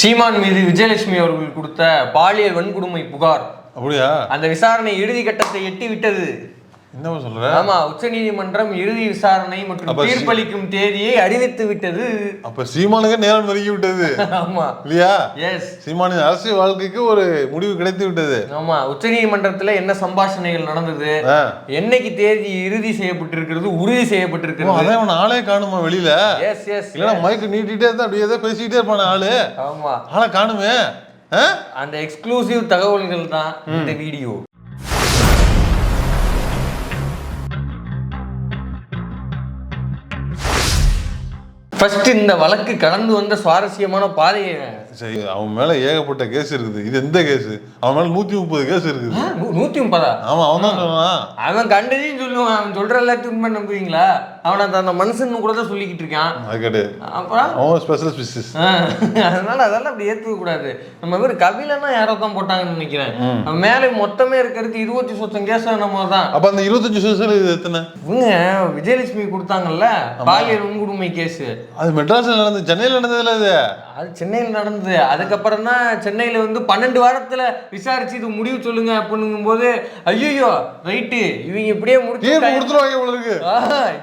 சீமான் மீது விஜயலட்சுமி அவர்கள் கொடுத்த பாலியல் வன்கொடுமை புகார். அப்படியா? அந்த விசாரணை இறுதி கட்டத்தை எட்டி விட்டது என்ன சொல்ற? ஆமா உச்சநீதிமன்றம் இறுதி விசாரணை மற்றும் தீர்ப்பளிக்கும் தேதியை அறிவித்து விட்டது. அப்ப சீமானுக்கு நேரம் நெருங்கி விட்டது. ஆமா. இல்லையா? எஸ் சீமானின் அரசியல் வாழ்க்கைக்கு ஒரு முடிவு கிடைத்து விட்டது. ஆமா உச்சநீதிமன்றத்துல என்ன சம்பாஷணைகள் நடந்தது. என்னைக்கு தேதி இறுதி செய்யப்பட்டிருக்கிறது உறுதி செய்யப்பட்டிருக்கிறது? அதான் அவன் ஆளே காணுமா வெளியில? எஸ் எஸ் இல்லைன்னா மைக்கு நீட்டிட்டே இருந்தா அப்படியே ஏதோ பேசிக்கிட்டே இருப்பான ஆளு. ஆமா. ஆளை காணுமே? அந்த எக்ஸ்க்ளூசிவ் தகவல்கள் தான் இந்த வீடியோ ஃபர்ஸ்ட் இந்த வழக்கு கடந்து வந்த சுவாரஸ்யமான பாதையை சரி அவன் மேல ஏகப்பட்ட கேஸ் இருக்குது. இது எந்த கேஸ் அவன் மேல நூத்தி முப்பது கேஸ் இருக்குது. நூத்தி முப்பதா? ஆமா அவன் தான் சொன்னான் அவன் கண்டதையும் சொல்லுவான். அவன் சொல்ற எல்லாத்தையும் உண்மை நம்புவீங்களா? அவன் அந்த அந்த மனுஷன் கூட தான் சொல்லிக்கிட்டு இருக்கான். அது கேட்டு அப்புறம்? அவன் ஸ்பெஷல் ஸ்பீசிஸ் ஆ, அதனால அதெல்லாம் அப்படி ஏத்துக்க கூடாது. நம்ம பேர் கபிலன்னா யாரோ தான் போட்டாங்கன்னு நினைக்கிறேன். அவன் மேலே மொத்தமே இருக்கிறது இருபத்தி சொச்சம் கேஸ் நம்ம தான். அப்ப அந்த இருபத்தஞ்சு வருஷத்துல இது எத்தனை? இவங்க விஜயலட்சுமி கொடுத்தாங்கல்ல பாலியல் வன்கொடுமை கேஸ் அது மெட்ராஸ்ல நடந்தது சென்னையில நடந்ததுல இது. அது சென்னையில் நடந்தது. அதுக்கப்புறம் தான் சென்னையில் வந்து பன்னெண்டு வாரத்துல விசாரிச்சு இது முடிவு சொல்லுங்க அப்படிங்கும் போது ஐயோ ரைட்டு இவங்க இப்படியே முடிச்சு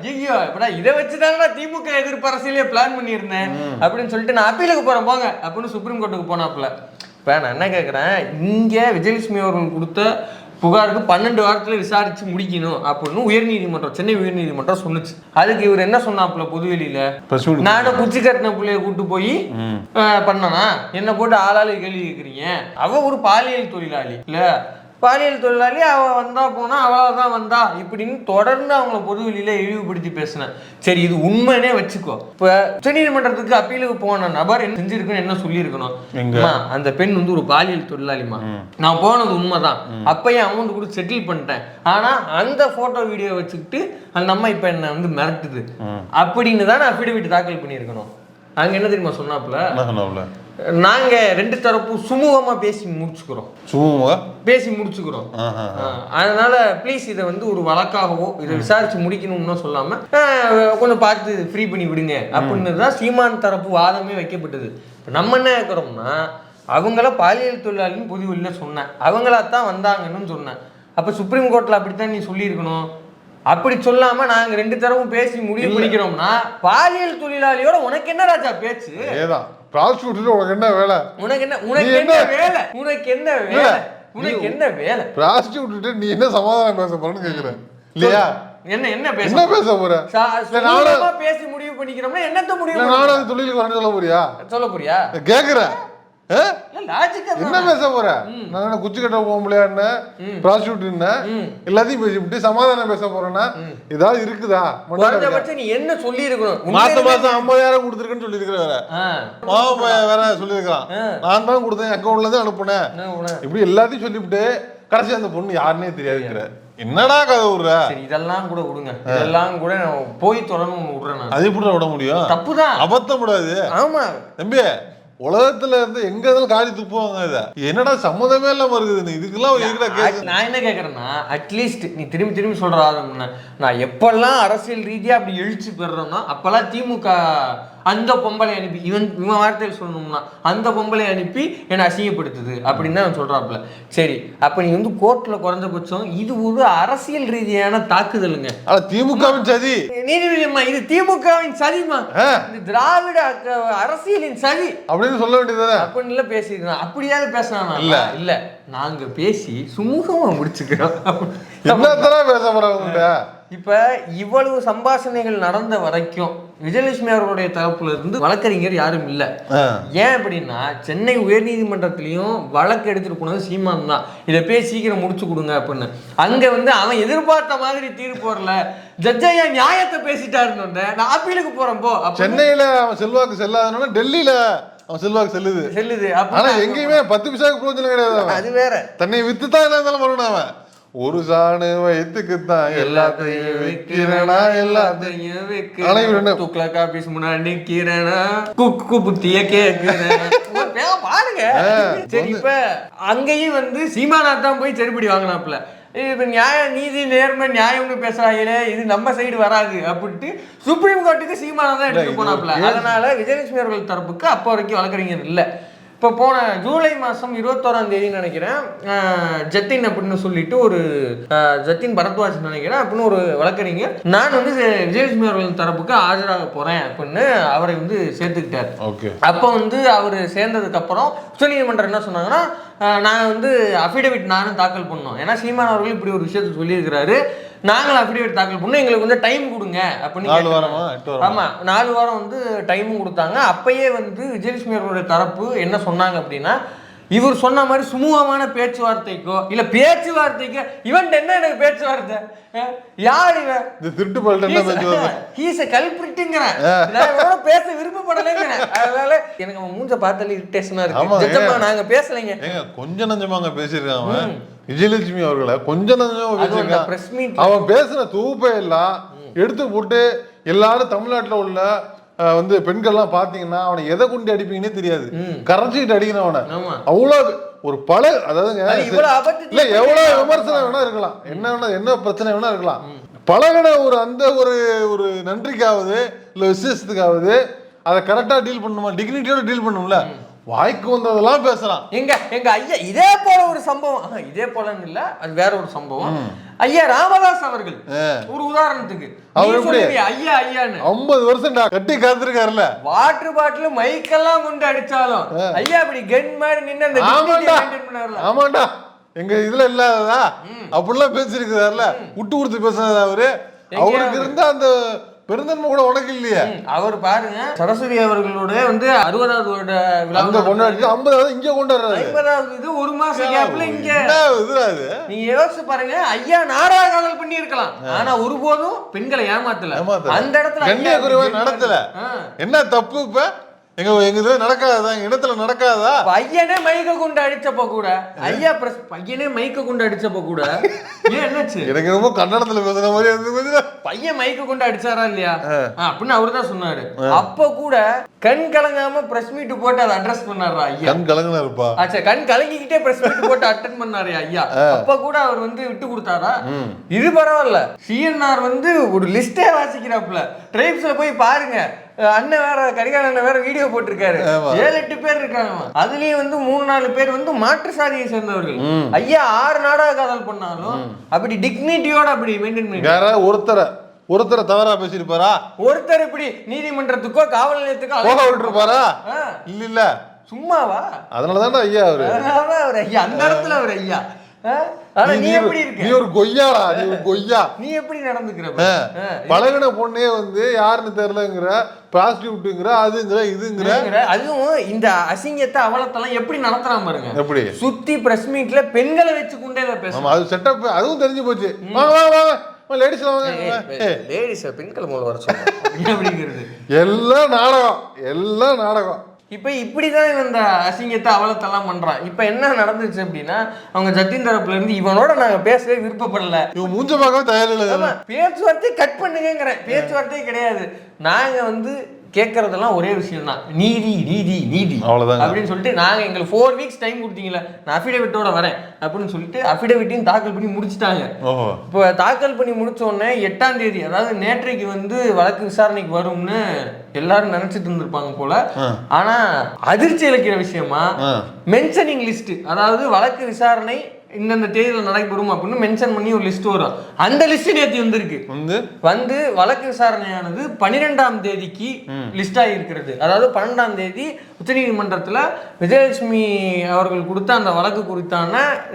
ஐயோ இப்படா இதை வச்சுதானே நான் திமுக எதிர்ப்பு அரசியலே பிளான் பண்ணியிருந்தேன் அப்படின்னு சொல்லிட்டு நான் அப்பீலுக்கு போறேன் போங்க அப்படின்னு சுப்ரீம் கோர்ட்டுக்கு போனாப்புல. இப்போ நான் என்ன கேட்குறேன் இங்கே விஜயலட்சுமி அவர்கள் கொடுத்த புகாருக்கு பன்னெண்டு வாரத்துல விசாரிச்சு முடிக்கணும் அப்படின்னு உயர்நீதிமன்றம் சென்னை உயர்நீதிமன்றம் சொன்னுச்சு. அதுக்கு இவர் என்ன சொன்னாப்புல பொதுவெளியில? நானும் குச்சி கட்டின பிள்ளைய கூட்டு போய் பண்ணனா? என்ன போட்டு ஆளாளு கேள்வி கேட்குறீங்க அவ ஒரு பாலியல் தொழிலாளி இல்ல பாலியல் தொழிலாளி அவ வந்தா போனா அவளா தான் வந்தா இப்படின்னு தொடர்ந்து அவங்கள பொதுவெளியில இழிவுபடுத்தி பேசினேன். சரி இது உண்மைனே வச்சுக்கோ. இப்ப உச்சநீதிமன்றத்துக்கு அப்பீலுக்கு போன நபர் என்ன செஞ்சிருக்கணும் என்ன சொல்லியிருக்கணும்? அந்த பெண் வந்து ஒரு பாலியல் தொழிலாளிமா நான் போனது உண்மைதான். அப்பயே அமௌண்ட் கொடுத்து செட்டில் பண்ணிட்டேன். ஆனா அந்த போட்டோ வீடியோ வச்சுக்கிட்டு அந்த அம்மா இப்ப என்ன வந்து மிரட்டுது. அப்படின்னு தான் அஃபிடவிட் தாக்கல் பண்ணியிருக்கணும். அங்க என்ன தெரியுமா சொன்னாப்புல? என்ன நாங்க ரெண்டு தரப்பும் சுமூகமா பேசி முடிச்சுக்கிறோம். சும்மா பேசி முடிச்சுக்கிறோம். அதனால ப்ளீஸ் இதை வந்து ஒரு வழக்காகவோ இதை விசாரிச்சு முடிக்கணும்னு சொல்லாம கொஞ்சம் பார்த்து ஃப்ரீ பண்ணி விடுங்க அப்படின்னு தான் சீமான் தரப்பு வாதமே வைக்கப்பட்டது. இப்ப நம்ம என்ன கேட்குறோம்னா அவங்கள பாலியல் தொழிலாளின்னு பொதுவெளியில சொன்னேன். அவங்களா தான் வந்தாங்கன்னு சொன்னேன். அப்ப சுப்ரீம் கோர்ட்ல அப்படித்தான் நீ சொல்லியிருக்கணும். அப்படி சொல்லாம நாங்க ரெண்டு தரவும் பேசி முடிவு பண்ணிக்கிறோம்னா பாலியல் தொழிலாளியோட உனக்கு என்ன ராஜா பேச்சு? ஏதான் ப்ராஸ்டியூட் உனக்கு என்ன வேலை? உனக்கு என்ன உனக்கு என்ன? வேலை? உனக்கு என்ன வேலை? உனக்கு என்ன வேலை? ப்ராஸ்டியூட் நீ என்ன சமாதானம் பேச போறன்னு கேக்குறேன் இல்லையா? என்ன என்ன என்ன பேச பேச போற? நானும் பேசி முடிவு பண்ணிக்கிறோம்னா என்னத்த முடிவு நானும் அந்த தொழிலுக்கு வரேன்னு சொல்ல போறியா? சொல்ல போறியா? கேக்குறேன் என்ன பேச போற? நான் குச்சி கட்ட முடியாது ப்ராஸ்டியூட் எல்லாத்தையும் பேசிவிட்டு சமாதானம் பேச போறேன்னா ஏதாவது இருக்குதா? நீ என்ன சொல்லி இருக்கணும் மாசம் மாசம் ஐம்பதாயிரம் கொடுத்துருக்குன்னு சொல்லியிருக்கிற வேற. மாவன் பையன் வேற சொல்லியிருக்கான் நான் தான் கொடுத்தேன் அக்கௌண்ட்ல இருந்து அனுப்புனேன். இப்படி எல்லாத்தையும் சொல்லிவிட்டு கடைசி அந்த பொண்ணு யாருன்னே தெரியாதுங்கிற. என்னடா கதை விடுற? இதெல்லாம் கூட விடுங்க. இதெல்லாம் கூட போய் தொடர்ந்து விடுறேன் அது எப்படி விட முடியும்? தப்புதான். அபத்தம் விடாது. ஆமா. தம்பி உலகத்துல இருந்து எங்க இருந்தாலும் காரி துப்புவாங்க இத. என்னடா சம்மதமே இல்லாம இருக்குது நீ. இதுக்கெல்லாம் இருக்கிற கேஸ்? நான் என்ன கேட்கறேன்னா அட்லீஸ்ட் நீ திரும்பி திரும்பி சொல்ற நான் எப்பெல்லாம் அரசியல் ரீதியா அப்படி எழுச்சி பெறுறேனோ அப்பெல்லாம் திமுக அந்த பொம்பளை அனுப்பி இவன் இவன் வார்த்தையில் சொல்லணும்னா அந்த பொம்பளை அனுப்பி என்னை அசிங்கப்படுத்துது அப்படின்னு தான் சொல்றாப்புல. சரி அப்ப நீ வந்து கோர்ட்ல குறைஞ்சபட்சம் இது ஒரு அரசியல் ரீதியான தாக்குதலுங்க. திமுகவின் சதி. நீதிபதி அம்மா இது திமுகவின் சதிமா. இது திராவிட அரசியலின் சதி. அப்படின்னு சொல்ல வேண்டியதுதானே? அப்படின்னு பேசிருக்கான் அப்படியாவது பேசினா இல்ல. இல்ல. நாங்க பேசி சுமூகமா முடிச்சுக்கிறோம். என்னத்தரா பேச உங்கள்கிட்ட இப்ப இவ்வளவு சம்பாஷணைகள் நடந்த வரைக்கும் விஜயலட்சுமி அவர்களுடைய தரப்புல இருந்து வழக்கறிஞர் யாரும் இல்ல. ஏன் அப்படின்னா சென்னை உயர்நீதிமன்றத்திலையும் வழக்கு எடுத்துட்டு போனது சீமான் தான். இதை போய் சீக்கிரம் முடிச்சு கொடுங்க அப்படின்னு. அங்க வந்து அவன் எதிர்பார்த்த மாதிரி தீர்ப்பு வரல. ஜட்ஜையா நியாயத்தை பேசிட்டாருன்னு. நான் அப்பீலுக்கு போறேன் போ. சென்னையில அவன் செல்வாக்கு செல்லாதனால டெல்லியில அவன் செல்வாக்கு செல்லுது. செல்லுது. ஆனா எங்கேயுமே பத்து பைசாக்கு பிரயோஜனம் கிடையாது அது வேற. தன்னை வித்து தான் என்ன இருந்தாலும் வரணும் அவன். ஒரு சாணு வயிற்றுக்குத்தான் எல்லாத்தையும் விற்கிறனா எல்லாத்தையும் வைக்கிறேன். துக்ளக் ஆபீஸ் முன்னாடி நிக்கிறேனா குக்கு புத்திய கேக்குறேன். பாருங்க. சரி இப்ப அங்கேயும் வந்து சீமானாத் தான் போய் செருப்படி வாங்கினாப்புல. இப்ப நியாய நீதி நேர்மை நியாயம்னு பேசுறாங்களே இது நம்ம சைடு வராது அப்படின்ட்டு சுப்ரீம் கோர்ட்டுக்கு சீமானா தான் எடுத்துட்டு போனாப்புல. அதனால விஜயலட்சுமி அவர்கள் தரப்புக்கு அப்போ வரைக்கும் வழக்கறிஞர் இல்ல. இப்போ போன ஜூலை மாதம் இருபத்தோராம் தேதி நினைக்கிறேன். ஜத்தின் அப்படின்னு சொல்லிட்டு ஒரு ஜத்தின் பரத்வாஜ் நினைக்கிறேன் அப்படின்னு ஒரு வழக்கறிஞர். நான் வந்து விஜயலட்சுமி அவர்களின் தரப்புக்கு ஆஜராக போறேன் அப்படின்னு அவரை வந்து சேர்த்துக்கிட்டார். ஓகே. அப்போ வந்து அவர் சேர்ந்ததுக்கு அப்புறம் உச்சநீதிமன்றம் என்ன சொன்னாங்கன்னா நாங்கள் வந்து அஃபிடவிட் நானும் தாக்கல் பண்ணோம். ஏன்னா சீமான் அவர்கள் இப்படி ஒரு விஷயத்தை சொல்லியிருக்கிறாரு. நாங்களும் அஃபிடவிட் தாக்கல் பண்ணோம். எங்களுக்கு வந்து டைம் கொடுங்க. அப்படின்னு நாலு. வாரமா? எட்டு வாரமா? ஆமா. நாலு வாரம் வந்து டைமும் கொடுத்தாங்க. அப்பயே வந்து விஜயலட்சுமி அவர்களுடைய தரப்பு என்ன சொன்னாங்க அப்படின்னா இவர் சொன்ன மாதிரி சுமூகமான பேச்சுவார்த்தைக்கோ இல்ல பேச்சுவார்த்தைக்கோ இவன் என்ன எனக்கு பேச்சுவார்த்தை? யார் இவன்? இந்த திருட்டு வருது ஹீஸ் கல்பிரிட்டுங்கிறேன் பேச விருப்பப்படலைங்கிறேன். அதனால எனக்கு அவன் மூஞ்ச பார்த்தாலே இரிட்டேஷனா இருக்கு. ஏன்? நாங்க பேசலைங்க. ஏங்க கொஞ்ச நஞ்சமாங்க பேசியிருக்கான் அவன். விஜயலட்சுமி அவர்களை கொஞ்ச நஞ்சமா பேசியிருக்கான். அவன் பேசின தொகுப்பை எல்லாம் எடுத்து போட்டு எல்லாரும் தமிழ்நாட்டுல உள்ள வந்து பெண்கள்லாம் பாத்தீங்கன்னா அவனை எதை கொண்டு அடிப்பீங்கன்னே தெரியாது. கரைச்சிட்டு அடிக்கணும் அவனை. ஆமா. அவ்வளவு ஒரு பல அதாவதுங்க அது இவ்வளவு அபத்தத்தை இல்ல எவ்வளவு விமர்சனம் வேணா இருக்கலாம். என்ன வேணா என்ன பிரச்சனை வேணா இருக்கலாம். பழகின ஒரு அந்த ஒரு ஒரு நன்றிக்காவது இல்ல விசேஷத்துக்காவது அதை கரெக்டா டீல் பண்ணணுமா? டிக்னிட்டியோட டீல் பண்ணணும்ல. வாய்க்கு வந்ததெல்லாம் பேசலாம். எங்க எங்க ஐயா இதே போல ஒரு சம்பவம். இதே போலன்னு இல்ல அது வேற ஒரு சம்பவம். ஐயா ராமதாஸ் அவர்கள் ஒரு உதாரணத்துக்கு. அவர் எப்படி? ஐயா ஐயான்னு. ஐம்பது வருஷம் கட்டி காத்திருக்காருல்ல. வாட்டர் பாட்டில் மைக்கெல்லாம் கொண்டு அடிச்சாலும் ஐயா இப்படி கன் மாதிரி நின்னு அந்த. ஆமாண்டா. எங்க இதுல இல்லாததா? அப்படிலாம் பேசிருக்கிறாருல விட்டு கொடுத்து பேசுனது அவரு? அவருக்கு இருந்த அந்த பெருந்தன்மை கூட உனக்கு இல்லையே. அவர் பாருங்க. சரஸ்வதி அவர்களோட வந்து அறுபதாவது வருட விழா கொண்டாடி ஐம்பதாவது இங்க கொண்டாடுறாரு. ஐம்பதாவது இது ஒரு மாசம் கேப்ல இங்க. என்ன இதுடா இது நீங்க யோசிச்சு பாருங்க ஐயா நாடக காதல் பண்ணி இருக்கலாம் ஆனா ஒருபோதும் பெண்களை ஏமாத்தல. அந்த இடத்துல நடத்தல. என்ன தப்பு இப்ப? எங்க எங்க இதுல நடக்காதா எங்க இடத்துல நடக்காதா பையனே மைக்க கொண்டு அடிச்சப்ப கூட ஐயா பிரஸ் பையனே மைக்க கொண்டு அடிச்சப்ப கூட ஏன் என்னாச்சு? எனக்கு ரொம்ப கன்னடத்துல பேசுற மாதிரி இருந்து கொஞ்சம் பையன் மைக்க கொண்டு அடிச்சாரா இல்லையா? அப்படின்னு அவரு தான் சொன்னாரு. அப்ப கூட கண் கலங்காம பிரஸ் மீட் போட்டு அதை அட்ரஸ் பண்ணாரா ஐயா? கண் கலங்கினா இருப்பா. ஆச்சா கண் கலங்கிக்கிட்டே பிரஸ் மீட் போட்டு அட்டன் பண்ணாரு ஐயா. அப்ப கூட அவர் வந்து விட்டு கொடுத்தாரா? இது பரவாயில்ல. சிஎன்ஆர் வந்து ஒரு லிஸ்டே வாசிக்கிறாப்புல. ட்ரைப்ஸ்ல போய் பாருங்க. அண்ணன் வேற கரிகால அண்ணன் வேற வீடியோ போட்டிருக்காரு. ஏழு எட்டு பேர் இருக்காங்க அதுலயும் வந்து மூணு நாலு பேர் வந்து மாற்று சாதியை சேர்ந்தவர்கள். ஐயா ஆறு நாடக காதல் பண்ணாலும் அப்படி டிக்னிட்டியோட அப்படி மெயின்டைன் பண்ணி யாராவது ஒருத்தரை ஒருத்தரை தவறா பேசிருப்பாரா ஒருத்தர் இப்படி நீதிமன்றத்துக்கோ காவல் நிலையத்துக்கோ போக விட்டுருப்பாரா? இல்ல இல்ல. சும்மாவா? அதனாலதான்டா ஐயா அவரு. அதனாலதான் அவர் ஐயா. அந்த இடத்துல அவர் ஐயா. நீ எப்படி நீ ஒரு கொய்யாடா நீ ஒரு கொய்யா. நீ எப்படி நடந்துக்கிற பழகின பொண்ணே வந்து யாருன்னு தெரியலங்கிற ப்ராஸ்டியூட்டுங்கிற அதுங்கிற இதுங்கிற. அதுவும் இந்த அசிங்கத்தை அவலத்தெல்லாம் எப்படி நடத்துறான் பாருங்க. எப்படி? சுத்தி பிரஸ் மீட்ல பெண்களை வச்சு கொண்டே அது செட்டப் அதுவும் தெரிஞ்சு போச்சு. வாங்க வாங்க ஏய், லேடிஸ் பெண்களை மூலம் வர அப்படிங்கிறது எல்லாம் நாடகம் எல்லாம் நாடகம். இப்ப இப்படிதான் இவன் இந்த அசிங்கத்தை அவலத்தெல்லாம் பண்றான் இப்ப என்ன நடந்துச்சு அப்படின்னா அவங்க ஜத்தின் தரப்புல இருந்து இவனோட நாங்க பேசவே விருப்பப்படல. இவன் மூஞ்ச பார்க்கவே தயார் இல்லை ஆமா, பேச்சுவார்த்தை கட் பண்ணுங்கிறேன் பேச்சுவார்த்தையே கிடையாது. நாங்க வந்து கேட்கறதெல்லாம் ஒரே விஷயம் தான் நீதி நீதி நீதி. அவ்வளவுதாங்க. அப்படின்னு சொல்லிட்டு நாங்க எங்களுக்கு ஃபோர் வீக்ஸ் டைம் கொடுத்தீங்களே நான் அஃபிடவிட்டோட வரேன் அப்படின்னு சொல்லிட்டு அஃபிடவிட்டையும் தாக்கல் பண்ணி முடிச்சிட்டாங்க. இப்போ தாக்கல் பண்ணி முடிச்ச உடனே எட்டாம் தேதி அதாவது நேற்றைக்கு வந்து வழக்கு விசாரணைக்கு வரும்னு எல்லாரும் நினைச்சிட்டு இருந்திருப்பாங்க போல. ஆனா அதிர்ச்சி அளிக்கிற விஷயமா. மென்ஷனிங் லிஸ்ட் அதாவது வழக்கு விசாரணை இந்தந்த தேதியில் நடைபெறும் அப்படின்னு மென்ஷன் பண்ணி ஒரு லிஸ்ட் வரும். அந்த லிஸ்ட் நேற்று வந்திருக்கு. வந்து? வந்து வழக்கு விசாரணையானது பன்னிரெண்டாம் தேதிக்கு லிஸ்ட் ஆகியிருக்கிறது அதாவது பன்னெண்டாம் தேதி உச்சநீதிமன்றத்தில் விஜயலட்சுமி அவர்கள் கொடுத்த அந்த வழக்கு குறித்தான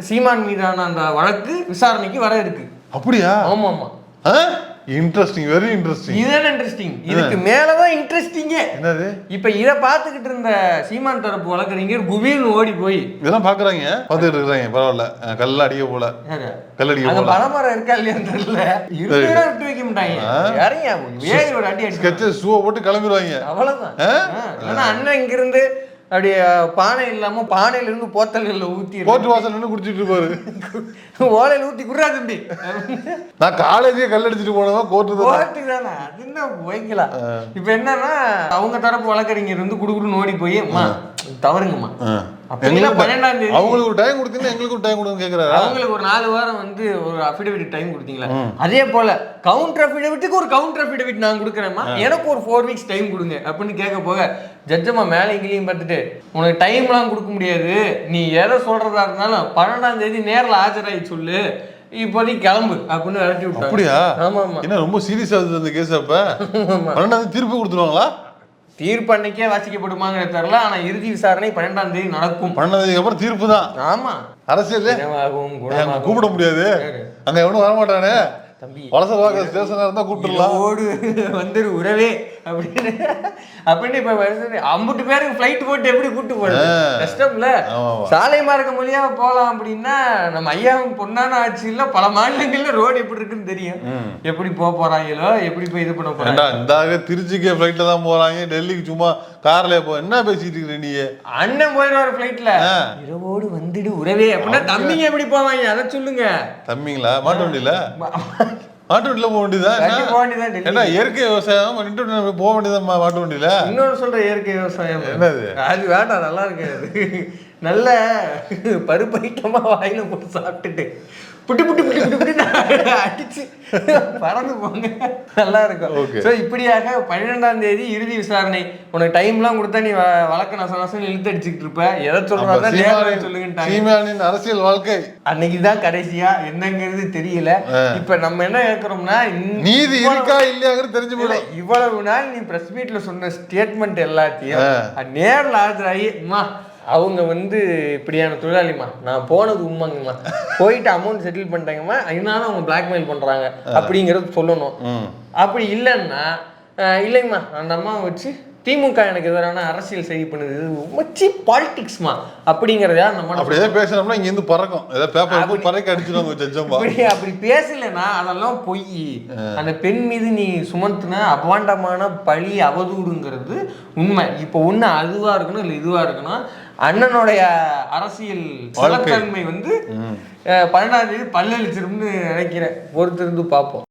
சீமான் மீதான அந்த வழக்கு விசாரணைக்கு வர இருக்கு. அப்படியா? ஆமா ஆமா இன்ட்ரெஸ்டிங் வெரி இன்ட்ரெஸ்டிங் இதுதான் இன்ட்ரெஸ்டிங் இதுக்கு மேலதான் இன்ட்ரெஸ்டிங்கே என்னது? இப்ப இத பாத்துக்கிட்டு இருந்த சீமான் தரப்பு வழக்கறிஞர் குபீர்னு ஓடி போய். இதெல்லாம் பாக்குறாங்க பார்த்துட்டு இருக்கிறாங்க பரவாயில்ல. கல்ல அடிக்க போல? கல்லடிக்க அங்க போல. பனைமரம் இருக்கா இல்லையான்னு தெரியல. இருந்துடா விட்டு வைக்க மாட்டாங்க. ஏறி ஒரு அடி அடிச்சு ஸ்கெட்சு ஷூவை போட்டு கிளம்பிடுவாங்க. அவ்வளவுதான். அண்ணன் இங்கிருந்து அப்படியே பானை இல்லாம பானையில இருந்து போத்தல்கள்ல ஊத்தி கோர்ட் வாசல் நின்று குடிச்சிட்டு இருப்பாரு. ஓலையில ஊத்தி குடுறா தம்பி. நான் காலேஜே கல் அடிச்சிட்டு போனவன் கோர்ட்டு கோர்ட்டுக்கு தானே. அது என்ன வைக்கலாம் இப்ப என்னன்னா அவங்க தரப்பு வழக்கறிஞர் வந்து குடுகுடுன்னு ஓடி போய் தவறுங்கம்மா. பன்னெண்டாம் தேதி அவங்களுக்கு ஒரு டைம் கொடுத்தீங்கன்னா எங்களுக்கு ஒரு டைம் கொடுங்க கேக்குறாரு? அவங்களுக்கு ஒரு நாலு வாரம் வந்து ஒரு அஃபிடவிட் டைம் கொடுத்தீங்களா? அதே போல கவுண்டர் அஃபிடவிட்டுக்கு ஒரு கவுண்டர் அஃபிடவிட் நான் கொடுக்குறேம்மா. எனக்கு ஒரு ஃபோர் வீக்ஸ் டைம் கொடுங்க அப்படின்னு கேட்க போக ஜட்ஜம்மா மேலே இங்கேயும் பார்த்துட்டு உனக்கு டைம்லாம் கொடுக்க முடியாது. நீ எதை சொல்றதா இருந்தாலும் பன்னெண்டாம் தேதி நேரில் ஆஜராகி சொல்லு. இப்போதைக்கு கிளம்பு அப்படின்னு விரட்டி விட்டாங்க. அப்படியா? ஆமா ஆமா என்ன ரொம்ப சீரியஸா இருந்தது அந்த கேஸ் அப்ப? பன்னெண்டாவது தீர்ப்பு கொடுத்துருவாங்களா? தீர்ப்பு அன்னைக்கே வாசிக்கப்படுமாங்கிறது தெரியல ஆனா இறுதி விசாரணை பன்னெண்டாம் தேதி நடக்கும். பன்னெண்டாவதுக்கு அப்புறம் தீர்ப்பு தான். ஆமா. அரசியல் கூப்பிட முடியாது. அங்க எவனும் வரமாட்டானே. தம்பி வலச கூப்பிட்டுலாம் ஓடு வந்துரு உறவே அப்படின்னு. அப்படின்னு இப்ப பேருக்கு ஃப்ளைட் போட்டு எப்படி கூட்டு போறது? கஷ்டம்ல. சாலை மார்க்கம் வழியா போலாம் அப்படின்னா நம்ம ஐயாவும் பொன்னான ஆட்சியில பல மாநிலங்கள்ல ரோடு எப்படி இருக்குன்னு தெரியும். எப்படி போக போறாங்களோ எப்படி போய் இது பண்ண ஏண்டா இந்த திருச்சிக்கு ஃபிளைட்ல தான் போறாங்க டெல்லிக்கு சும்மா கார்ல போ என்ன பேசிட்டு இருக்கிற நீ? அண்ணன் போயிடுவாரு ஃபிளைட்ல. இரவோடு வந்துடு உறவே. அப்படின்னா தம்பிங்க எப்படி போவாங்க? அதை சொல்லுங்க. தம்பிங்களா? மாட்டு வண்டியில? மாட்டு வண்டியில போக வேண்டியதான். என்ன? இயற்கை விவசாயம்? பண்ணிட்டு போக வேண்டியதான் மாட்டு வண்டியில? இன்னொரு சொல்ற இயற்கை விவசாயம். என்னது? அது வேண்டாம் நல்லா இருக்காது நல்ல பருப்பு ஐட்டமா வாயில போட்டு சாப்பிட்டுட்டு. புட்டு புட்டு புட்டு புட்டு புட்டு அடிச்சு பறந்து போங்க. நல்லா இருக்கும். ஸோ இப்படியாக பன்னிரெண்டாம் தேதி இறுதி விசாரணை. உனக்கு டைம்லாம் கொடுத்தா நீ வழக்க நச நசம் இழுத்து அடிச்சுக்கிட்டு இருப்ப. எதை சொல்லுங்கன்ட்டாங்க. சீமானின் அரசியல் வாழ்க்கை. அன்னைக்குதான் கடைசியா என்னங்கிறது தெரியல. இப்ப நம்ம என்ன கேட்கறோம்னா நீதி இருக்கா இல்லையாங்கிறது தெரிஞ்சு போயிடும். இவ்வளவு நாள் நீ பிரஸ் மீட்ல சொன்ன ஸ்டேட்மெண்ட் எல்லாத்தையும் நேர்ல ஆஜராகி அவங்க வந்து இப்படியான தொழிலாளிமா நான் போனது உண்மைங்கம்மா. போயிட்டு அமௌண்ட் செட்டில் பண்ணிட்டாங்கம்மா அதனால அவங்க பிளாக்மெயில் பண்றாங்க அப்படிங்கறது சொல்லணும். அப்படி இல்லைன்னா இல்லைங்கம்மா அந்த அம்மா வச்சு திமுக எனக்கு எதிரான அரசியல் செய்தி பண்ணுது. இது ரொம்ப சீப் பாலிடிக்ஸ்மா அப்படிங்கிறதா நம்ம அப்படி ஏதாவது பேசினோம்னா இங்க இருந்து பறக்கும். ஏதாவது பேப்பர் பறக்க அடிச்சிடுவாங்க ஜட்ஜம்பா அப்படி அப்படி பேசலைன்னா அதெல்லாம் பொய். அந்த பெண் மீது நீ சுமத்துன அபாண்டமான பழி அவதூறுங்கிறது உண்மை. இப்போ ஒண்ணு அதுவா இருக்கணும் இல்லை இதுவா இருக்கணும். அண்ணனுடைய அரசியல் வாழ்க்கை. சிலத்தன்மை வந்து பன்னெண்டாம் தேதி பல்லளிச்சிரும்னு நினைக்கிறேன். பொறுத்திருந்து பார்ப்போம்.